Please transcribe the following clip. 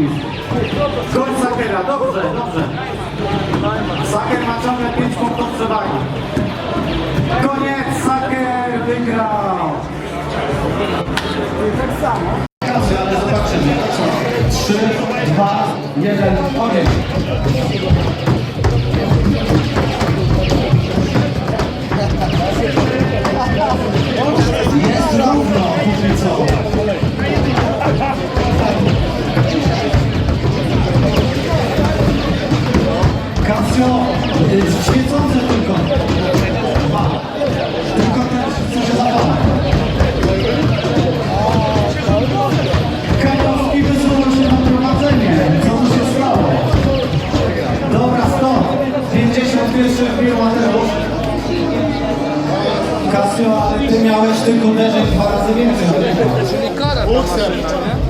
widzisz. Goń Sakera, dobrze, dobrze. Saker ma ciągle 5 punktów przewagi. Koniec, Saker wygrał. Tak samo. Ale zobaczymy. 3, 2, 1, ogień. Jest Kasio, y, świecące tylko. Tylko też, co się zapala. Kajowski wysunął się na prowadzenie. Co tu się stało? Dobra, stop. 51 wbił Mateusz. Kasio, ale ty miałeś tylko uderzeń dwa razy więcej. Czyli kara nie?